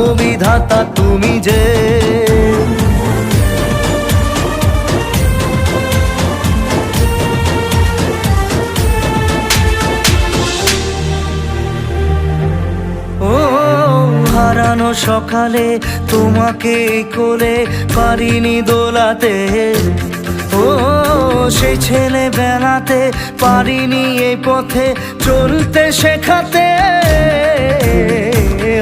ভাগ্য বিধাতা তুমি যে। হারানো সকালে তোমাকে কোলে পারিনি দোলাতে। ও সেই ছেলে বেলাতে পারিনি এই পথে চলতে শেখাতে।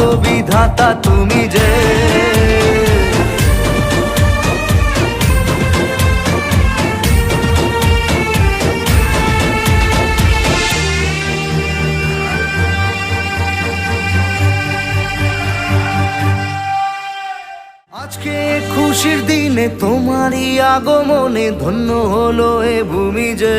ত্রাতা বিধাতা তুমি যে। আজকে খুশির দিনে তোমারই আগমনে ধন্য হলো এ ভূমি যে।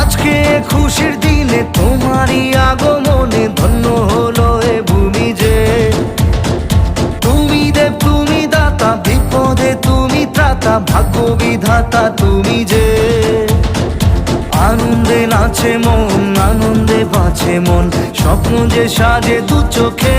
আজকে খুশির দিনে তোমারই আগমনে ধন্য হলো এ ভূমি যে। তুমি দেব, তুমি দাতা, বিপদে তুমি ত্রাতা, ভাগ্য বিধাতা তুমি যে। আনন্দে নাচে মন, আনন্দে বাঁচে মন, স্বপ্ন যে সাজে দু চোখে।